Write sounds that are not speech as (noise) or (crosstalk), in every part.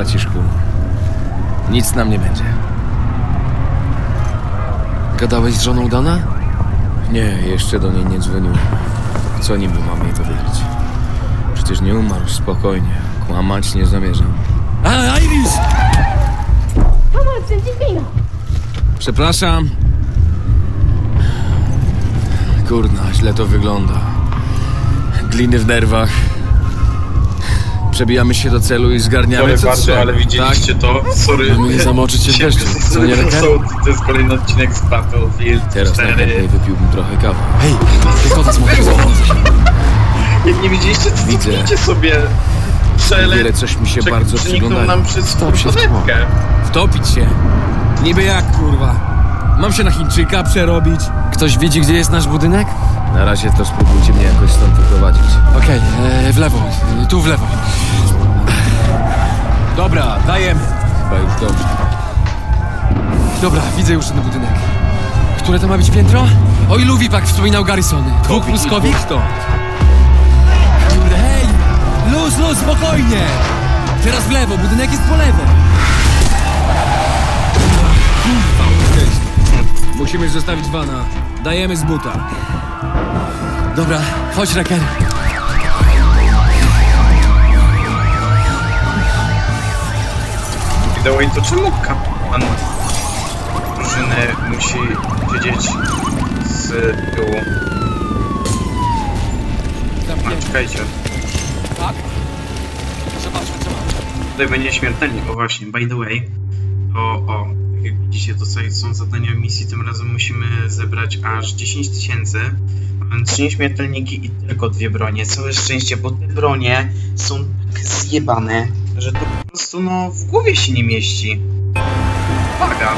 braciszku. Nic nam nie będzie. Gadałeś z żoną Dana? Nie, jeszcze do niej nie dzwoniłem. Co niby mam jej powiedzieć? Przecież nie umarł, spokojnie. Kłamać nie zamierzam. A, Iris! Pomoc! Przepraszam. Kurna, źle to wygląda. Gliny w nerwach. Przebijamy się do celu i zgarniamy Sorry co bardzo, trzeba. ale widzieliście to? Sorry. Mamy nie zamoczyć się w deszczu, co nie, są, to jest kolejny odcinek z Tak? Teraz 4. najchętniej wypiłbym trochę kawy. Hej, to zmotywowało się. Jak nie widzieliście, to Widzę. widzicie sobie. Wiele coś mi się bardzo przyglądało. nam przez Stop się w. Wtopić się. Niby jak, kurwa. Mam się na Chińczyka przerobić. Ktoś widzi, gdzie jest nasz budynek? Na razie to spróbujcie mnie jakoś stąd wyprowadzić. Okej, e, w lewo, e, tu w lewo. Dobra, dajemy. Chyba już dobrze. Dobra, widzę już ten budynek. Które to ma być piętro? O ilu Wipak wspominał Garrison? Dwóch plus Kowik? to. Kurde, hej! Luz, luz, spokojnie! Teraz w lewo, budynek jest po lewo. Musimy zostawić wana. Dajemy z buta. Dobra, chodź, Reker. I to czemu kapan drużyny musi siedzieć z tyłu? A, czekajcie. Tak? Zobaczmy, co ma. Tutaj będzie śmiertelnik. O właśnie, by the way, to o, tak jak widzicie, to tutaj są zadania misji, tym razem musimy zebrać aż 10 tysięcy. Trzy nieśmiertelniki i tylko dwie bronie. Całe szczęście, bo te bronie są tak zjebane, że to po prostu no w głowie się nie mieści. Uwaga!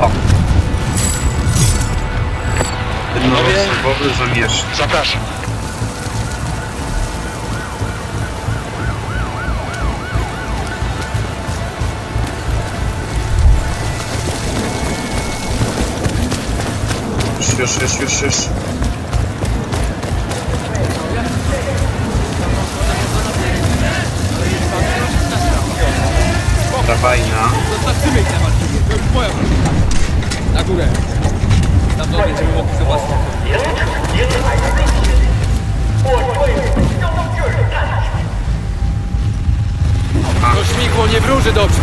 O! Jednoosobowy zamierz. Zapraszam. Już, już, już, już, fajna. Zostawmy ich na. To już moja Na górę. Tam to będziemy mogli zobaczyć. To śmigło nie wróży dobrze.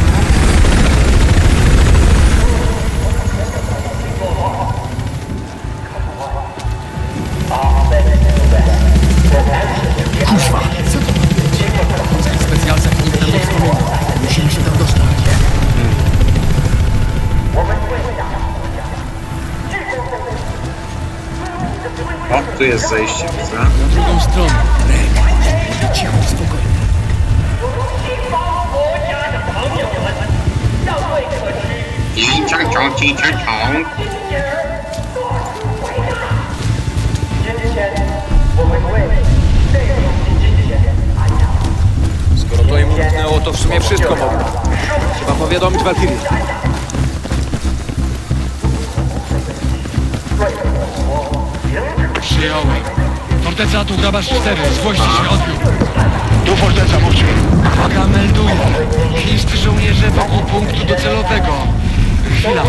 Jest zejście, widzę. Na drugą stronę. Rek, cicho, spokojnie. Ciąg, ciąg. Skoro to im umknęło, to w sumie wszystko mogło. Trzeba powiadomić Walkirię. Przyjąłem. Forteca tu grabasz 4, zgłoście się odbiór. Tu forteca mówcie. Uwaga, melduję. Chińscy żołnierze wokół punktu docelowego. Chwila.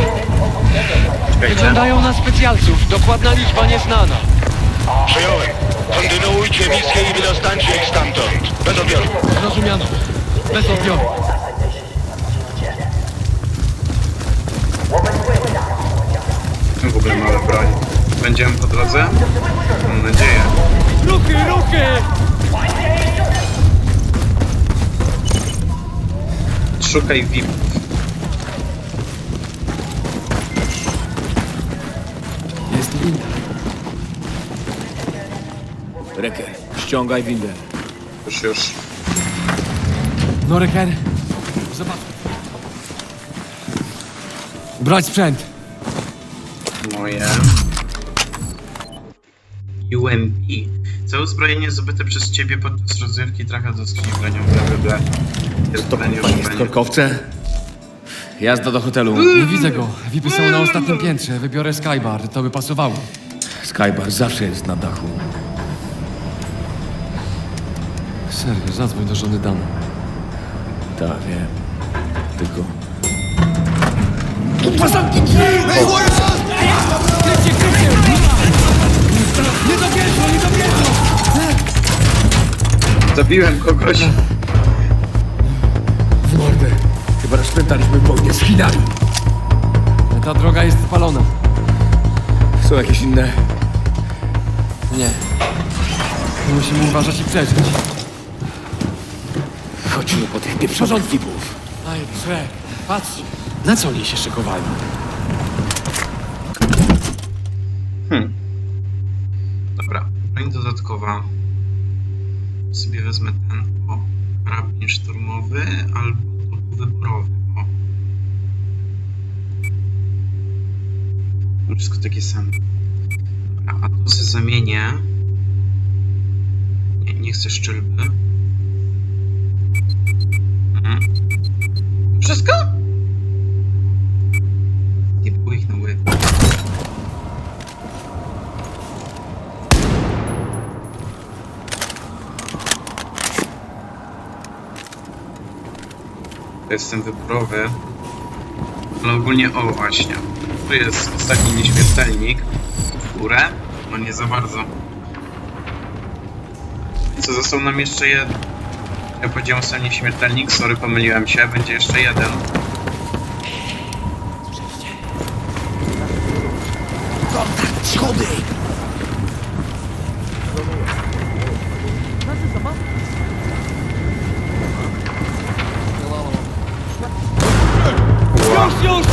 Wyglądają na specjalców. Dokładna liczba nieznana. Przyjąłem. Kontynuujcie misję i wydostańcie ich stamtąd. Bez odbioru. Zrozumiano. Bez odbioru. W ogóle mamy broń. Będziemy po drodze? Mam nadzieję. Ruchy, ruchy! Szukaj VIP. Jest winda. Reker, ściągaj windę. Już, już. No, Reker. Zobacz. Brać sprzęt. Moje. UMP. Całe uzbrojenie zdobyte przez ciebie podczas rozrywki trafia do skrzyni bronią, bla bla bla. Jest korkowce? Jazda do hotelu. Nie widzę go. Vipy są na ostatnim piętrze. Wybiorę Skybar. To by pasowało. Skybar zawsze jest na dachu. Serio, zadzwoń do żony Dana. Tak, wiem. Tylko... Nie do piętro, nie do piętro! Zabiłem kogoś. W mordę. Chyba rozpętaliśmy wojnę z Chinami. Ta droga jest spalona. Są jakieś inne? Nie. Musimy uważać i przeżyć. Chodźmy po tych pieprzonych tipów. Aj, Shrek, patrz. Na co oni się szykowali? Dodatkowa. Sobie wezmę ten o karabin szturmowy albo to wyborowy. O. To Wszystko takie same. Dobra, a sobie zamienię. Nie, nie chcę szczelby. To jest ten wyborowy. Ale ogólnie, o właśnie. Tu jest ostatni nieśmiertelnik. Górę. No nie za bardzo. Co, został nam jeszcze jeden. Ja powiedziałem sobie nieśmiertelnik, sorry, pomyliłem się. Będzie jeszcze jeden. Dobra.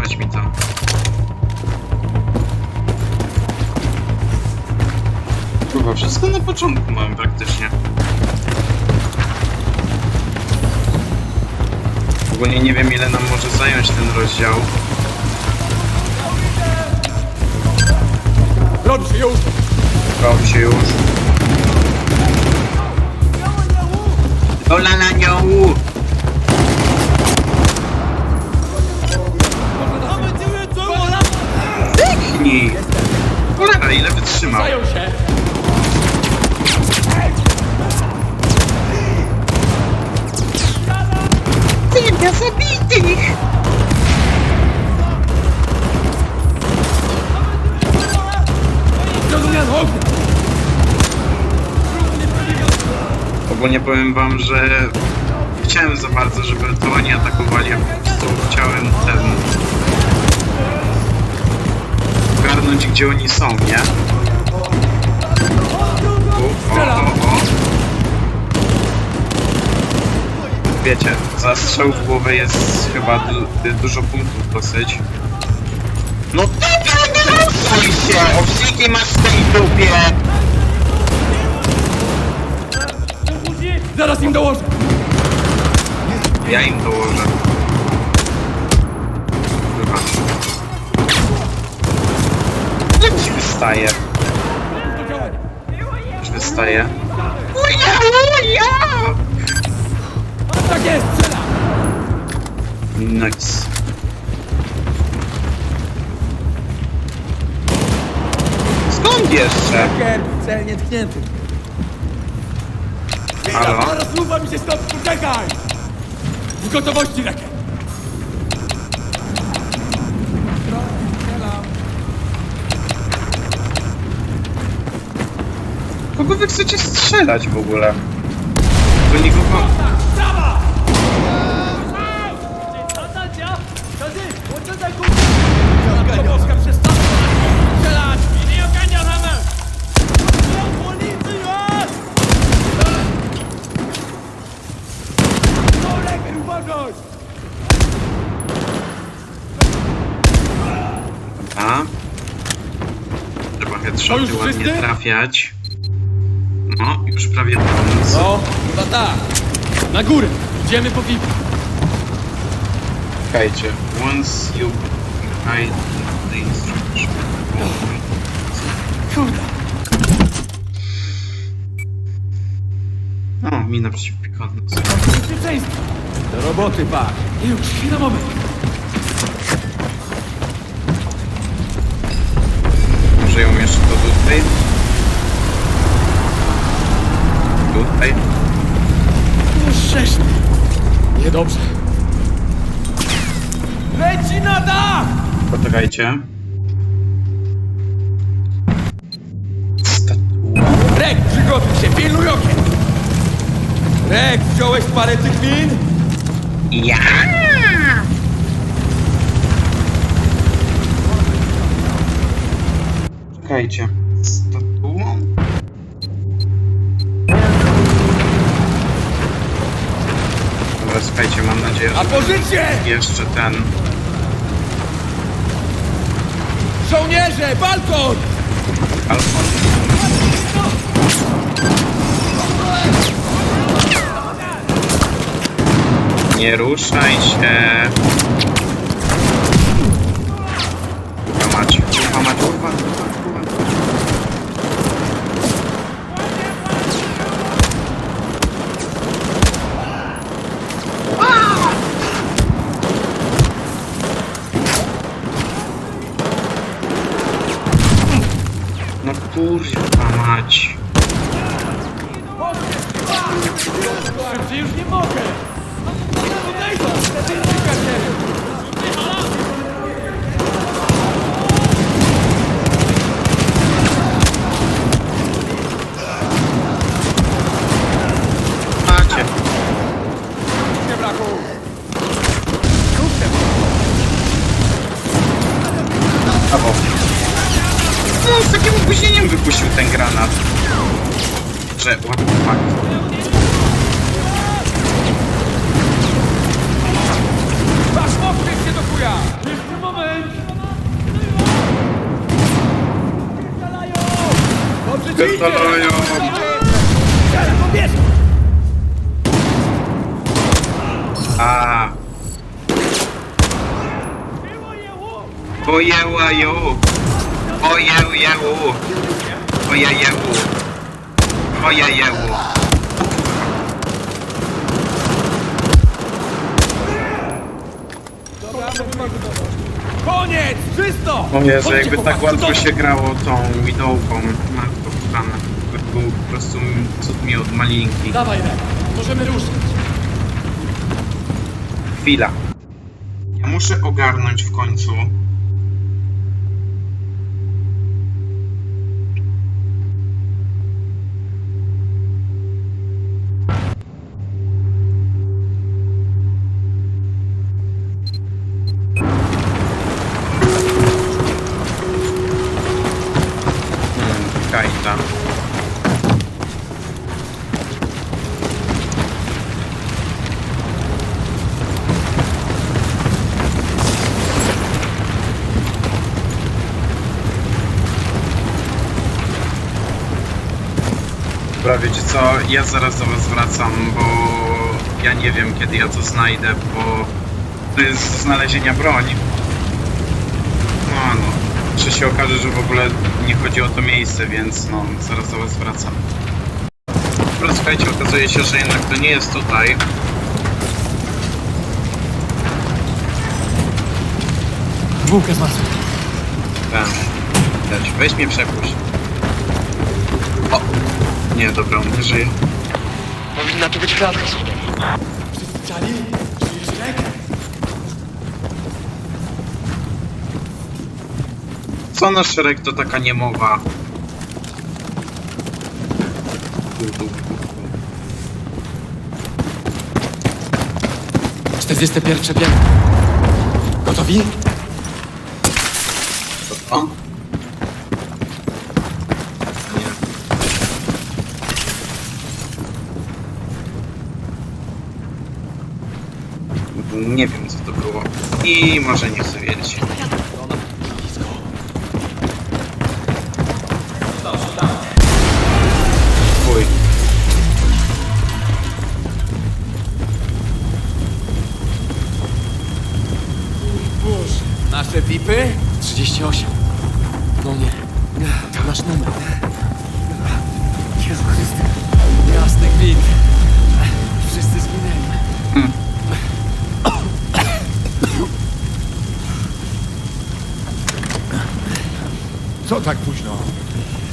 Oddawać mi to. Chyba wszystko na początku mam praktycznie. Ogólnie nie wiem ile nam może zająć ten rozdział. Robi się już! Robi się już. Ola na nią! Wytrzymał? się! Zabitych! Zrozumiano, ognia! Ogólnie powiem wam, że nie chciałem za bardzo, żeby to oni atakowali, a po prostu chciałem ten... Ogarnąć, gdzie oni są, nie? O. Wiecie, za strzał w głowę jest chyba du dużo punktów dosyć. No nie ruszaj się! Owsiki masz w tej dupie! Zaraz im dołożę! Ja im dołożę. Chyba. Już Już wystaje. Uja, uja! Tak jest, strzela! Nice. Skąd jeszcze? Cel nietknięty. Halo? Rozluwa mi się stąd, poczekaj! W gotowości, rakiet! kogo wy chcecie strzelać w ogóle? Do nikogo... Dobra. Trzeba chyba ładnie trafiać. No, już prawie koniec. No, chyba tak. Na górę. Idziemy po VIP. Czekajcie. Once you hide the instruction. Kurde. No, mina przeciwpiechotna. Bezpieczeństwo. Do roboty, pak. Już, chwila, moment. Może ją jeszcze to tutaj? Tutaj? Sześć. Niedobrze. Leci na dach! Poczekajcie. Statua. Rek, przygotuj się, pilnuj okien! Rek, wziąłeś parę tych min? Ja! Czekajcie. Dobra, słuchajcie, mam nadzieję, A że po życie! jeszcze ten... Żołnierze, balkon! Alfon. Nie ruszaj się. Opóźnieniem wypuścił ten granat. Że, what the fuck. Wasz mokry się do chuja! Jeszcze moment! Dobrze ci idzie! Pierdolają. Ale pobierz! A. Ojęła ją. Ojęł Ojęł. Ojęł. Koniec! Czysto! O Jezu, jakby tak łatwo się grało tą widowką. Matko kochana. To był po prostu cud mi od malinki. Dawaj, Rek, możemy ruszyć. Chwila. Ja muszę ogarnąć w końcu. Dobra, wiecie co, ja zaraz do was wracam, bo ja nie wiem kiedy ja to znajdę, bo to jest do znalezienia broń. No, no. Czy się okaże, że w ogóle nie chodzi o to miejsce, więc no, zaraz do was wracam. Dobra, słuchajcie, okazuje się, że jednak to nie jest tutaj. Bułkę z masą. Ten. Widać. Weź mnie przepuść. O! Nie, dobra, on nie żyje. Powinna tu być klatka schodowa. Czali? Żyjesz, Rek? Co nasz szereg to taka niemowa? Tu, tu, tu, tu. 41 piętro. Gotowi? To to? Nie chcę wiedzieć. Co tak późno?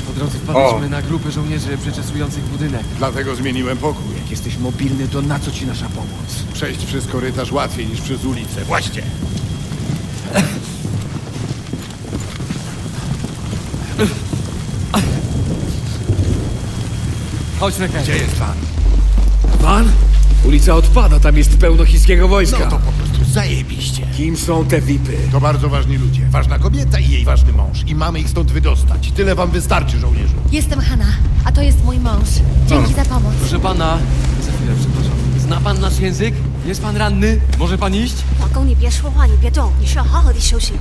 Po drodze wpadliśmy O. na grupę żołnierzy przeczesujących budynek. Dlatego zmieniłem pokój. Jak jesteś mobilny, to na co ci nasza pomoc? Przejść przez korytarz łatwiej niż przez ulicę. Właśnie. Chodź, Reker. Gdzie jest pan? Pan? Ulica odpada, tam jest pełno chińskiego wojska. No to po zajebiście. Kim są te VIPy? To bardzo ważni ludzie. Ważna kobieta i jej ważny mąż. I mamy ich stąd wydostać. Tyle wam wystarczy, żołnierzu. Jestem Hanna, a to jest mój mąż. Dzięki za pomoc. Proszę pana. Za chwilę, przepraszam. Zna pan nasz język? Jest pan ranny? Może pan iść? 老公，你别说话，你别动，你需要好好的休息。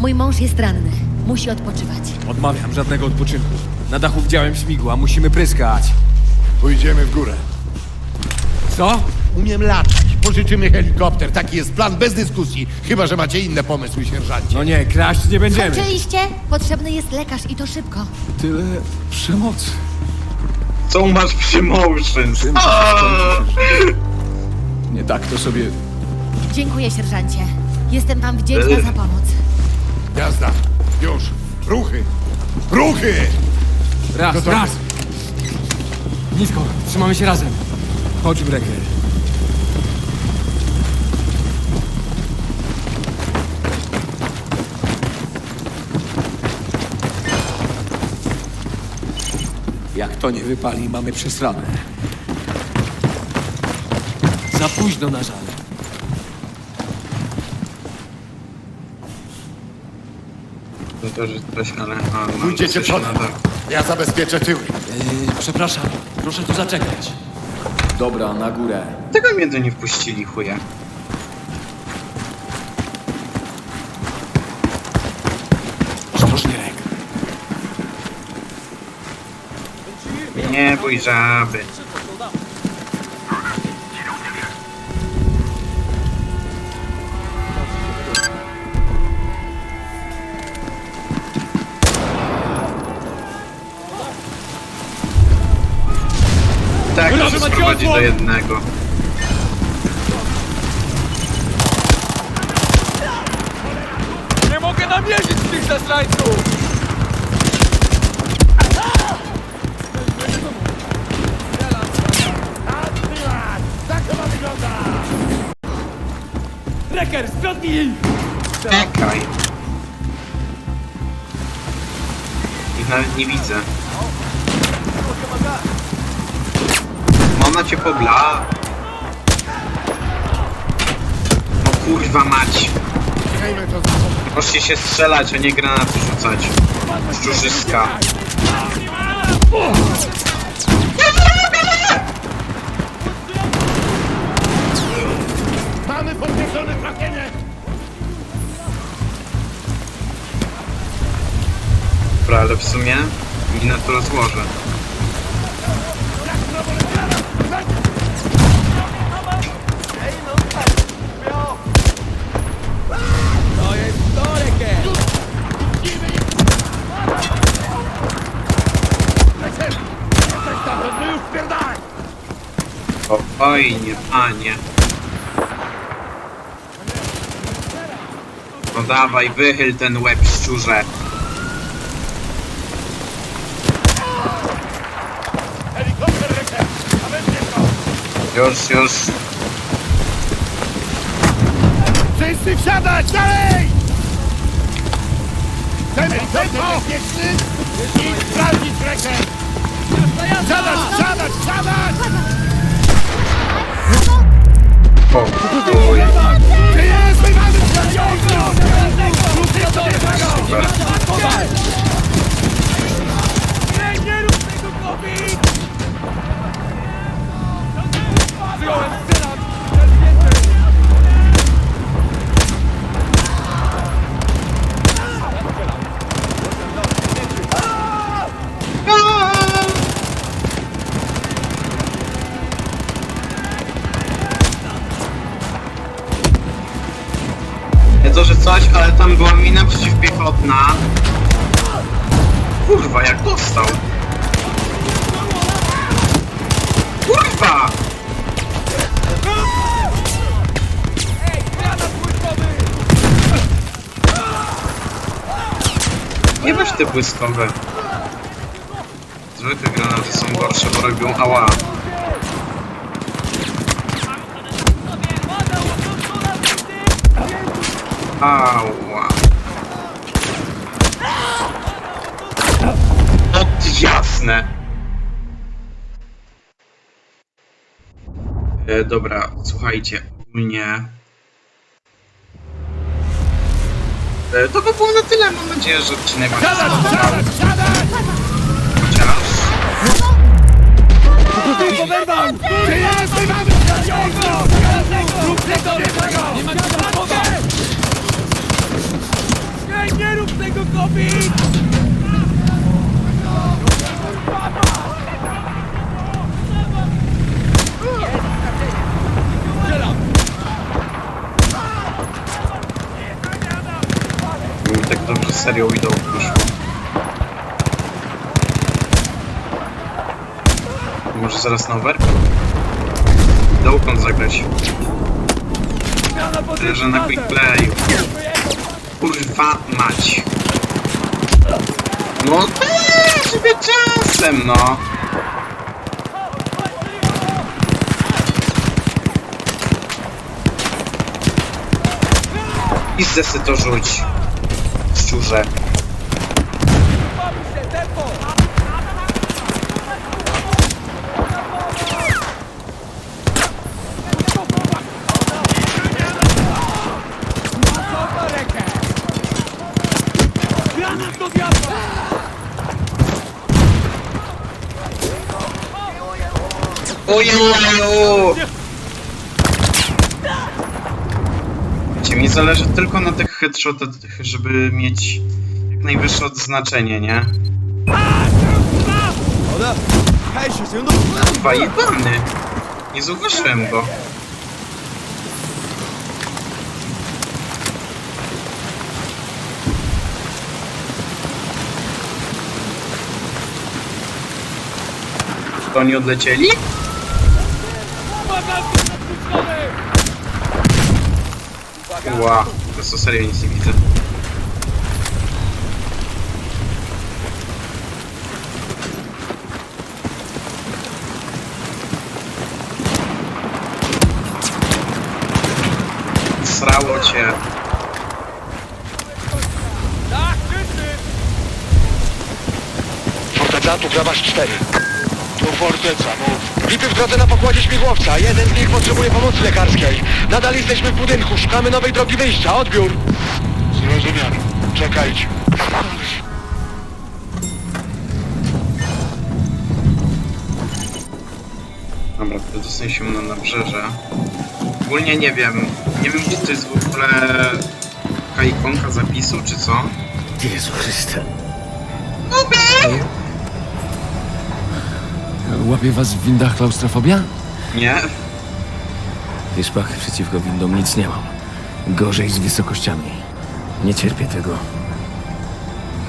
Mój mąż jest ranny. Musi odpoczywać. Odmawiam żadnego odpoczynku. Na dachu widziałem śmigła, musimy pryskać. Pójdziemy w górę. Co? Umiem latać. Pożyczymy helikopter. Taki jest plan, bez dyskusji. Chyba, że macie inne pomysły, sierżancie. No nie, kraść nie będziemy. Skończyliście? Potrzebny jest lekarz i to szybko. Tyle przemocy. Co masz przy? Nie tak to sobie... Dziękuję, sierżancie. Jestem wam wdzięczna za pomoc. Jazda. Już. Ruchy. Ruchy! Raz, raz! Nisko. Trzymamy się razem. Chodź, Brecker. Jak to nie wypali, mamy przesrane. Za późno na żal. No to, że coś, ale... A, no, Pójdziecie coś przodem. Ja zabezpieczę tyły. Yy, przepraszam. Proszę tu zaczekać. Dobra, na górę. Tego mnie tu nie wpuścili, chuje. Ostrożnie, Rek. Bój żaby. Tak, to wszystko prowadzi do jednego. Nie mogę namierzyć tych zastrańców! Zbrodni! Czekaj. Ich nawet nie widzę. Ona cię pobla. No kurwa mać. Możecie się strzelać, a nie granaty rzucać. Szczurzyska. Mamy podniesione trafienie! Dobra, ale w sumie minę to rozłożę. Spokojnie, panie. No dawaj, wychyl ten łeb szczurze. Już, już. Wszyscy wsiadać! Dalej! Tempo, tempo! I sprawdzić rękę! Wsiadać, wsiadać, wsiadać! O, chuj. Gdzie jest? My mamy sprawdzić! Ruchy do pierwszego! Super. Nie Przyjąłem Sylan! To, że coś, ale tam była mina przeciwpiechotna. Kurwa, jak powstał? Te błyskowe. Zwykłe granaty są gorsze, bo robią ała. Ała. Od jasne. E, dobra, słuchajcie, ogólnie... E, to by było na tyle, mam nadzieję, że odcinek wam się spodobał. Chociaż... Mi tak dobrze serią idą wyszło. Może zaraz na over? Dokąd zagrać? Tyle, że na quick playu. Kurwa mać. No też sobie czasem, no. I se to rzuć. Szczurze. Ojeju! Wiecie, mi zależy tylko na tych headshotach, żeby mieć jak najwyższe odznaczenie, nie? Kurwa, jebany! Nie zauważyłem go. To oni odlecieli? Ła, to co serio nic nie widzę. Srało cię. Forteca, tu grabasz cztery. Tu forteca, mów. Lipy w drodze na pokładzie śmigłowca. Jeden z nich potrzebuje pomocy lekarskiej. Nadal jesteśmy w budynku. Szukamy nowej drogi wyjścia. Odbiór. Zrozumiano. Czekajcie. Dobra, to dostaliśmy na nabrzeże. Ogólnie nie wiem. Nie wiem, czy to jest w ogóle taka ikonka zapisu, czy co? Jezu Chryste. Łapie was w windach klaustrofobia? Nie? Wiesz, pach, przeciwko windom nic nie mam. Gorzej z wysokościami. Nie cierpię tego.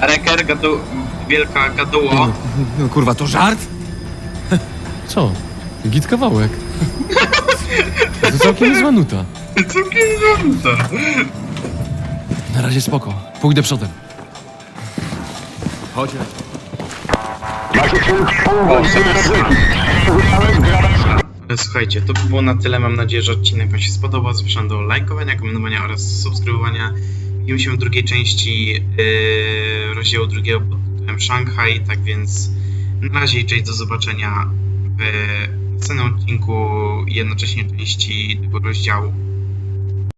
Reker, gadu... wielka gaduło. No kurwa, to żart? (laughs) Co? Git kawałek. To całkiem niezła nuta. Całkiem żarta. Na razie spoko. Pójdę przodem. Chodź. O, zapraszam. Ale słuchajcie, to by było na tyle. Mam nadzieję, że odcinek Wam się spodobał. Zapraszam do lajkowania, komentowania oraz subskrybowania. Widzimy się w drugiej części yy, rozdziału drugiego pod tytułem Shanghai. Tak więc na razie i cześć, do zobaczenia w następnym odcinku jednocześnie części tego rozdziału.